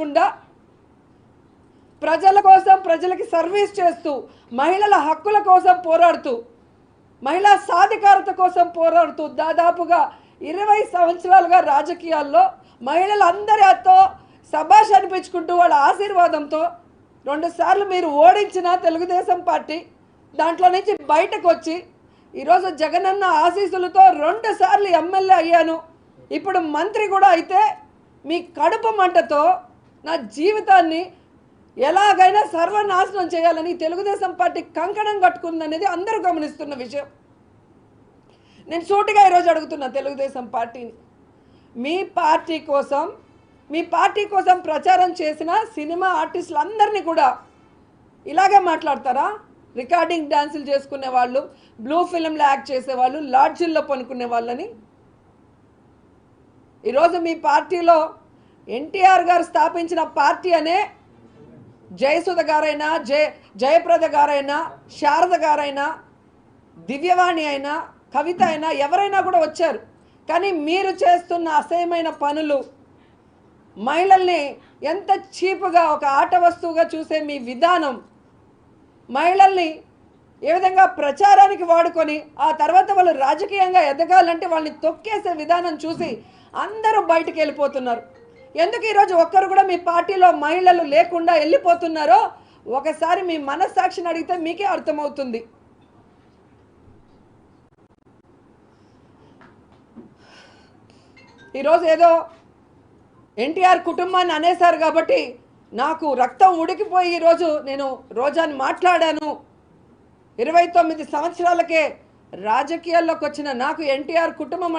కాకుండా ప్రజల కోసం ప్రజలకి సర్వీస్ చేస్తూ మహిళల హక్కుల కోసం పోరాడుతూ మహిళా సాధికారత కోసం పోరాడుతూ దాదాపుగా ఇరవై సంవత్సరాలుగా రాజకీయాల్లో మహిళలందరితో సభాష్ అనిపించుకుంటూ వాళ్ళ ఆశీర్వాదంతో రెండుసార్లు మీరు ఓడించిన తెలుగుదేశం పార్టీ దాంట్లో నుంచి బయటకు వచ్చి ఈరోజు జగనన్న ఆశీస్సులతో రెండుసార్లు ఎమ్మెల్యే అయ్యాను. ఇప్పుడు మంత్రి కూడా అయితే మీ కడుపు మంటతో నా జీవితాన్ని ఎలాగైనా సర్వనాశనం చేయాలని తెలుగుదేశం పార్టీ కంకణం కట్టుకుందనేది అందరూ గమనిస్తున్న విషయం. నేను సూటిగా ఈరోజు అడుగుతున్నా తెలుగుదేశం పార్టీని. మీ పార్టీ కోసం మీ పార్టీ కోసం ప్రచారం చేసిన సినిమా ఆర్టిస్టులందరినీ కూడా ఇలాగే మాట్లాడతారా? రికార్డింగ్ డ్యాన్సులు చేసుకునే వాళ్ళు బ్లూ ఫిల్మ్లో యాక్ట్ చేసేవాళ్ళు లాడ్జిల్లో పనుకునే వాళ్ళని. ఈరోజు మీ పార్టీలో ఎన్టీఆర్ గారు స్థాపించిన పార్టీ అనే జయసుధ గారైనా జయ జయప్రద గారైనా శారద గారైనా దివ్యవాణి అయినా కవిత అయినా ఎవరైనా కూడా వచ్చారు. కానీ మీరు చేస్తున్న అసహ్యమైన పనులు మహిళల్ని ఎంత చీపుగా ఒక ఆట వస్తువుగా చూసే మీ విధానం మహిళల్ని ఏ విధంగా ప్రచారానికి వాడుకొని ఆ తర్వాత వాళ్ళు రాజకీయంగా ఎదగాలంటే వాళ్ళని తొక్కేసే విధానం చూసి అందరూ బయటకు వెళ్ళిపోతున్నారు. ఎందుకు ఈరోజు ఒక్కరు కూడా మీ పార్టీలో మహిళలు లేకుండా వెళ్ళిపోతున్నారో ఒకసారి మీ మనస్సాక్షిని అడిగితే మీకే అర్థమవుతుంది. ఈరోజు ఏదో ఎన్టీఆర్ కుటుంబాన్ని అనేశారు కాబట్టి నాకు రక్తం ఉడికిపోయి ఈరోజు నేను రోజాని మాట్లాడాను. ఇరవై తొమ్మిది సంవత్సరాలకే రాజకీయాల్లోకి వచ్చిన నాకు ఎన్టీఆర్ కుటుంబం అంటే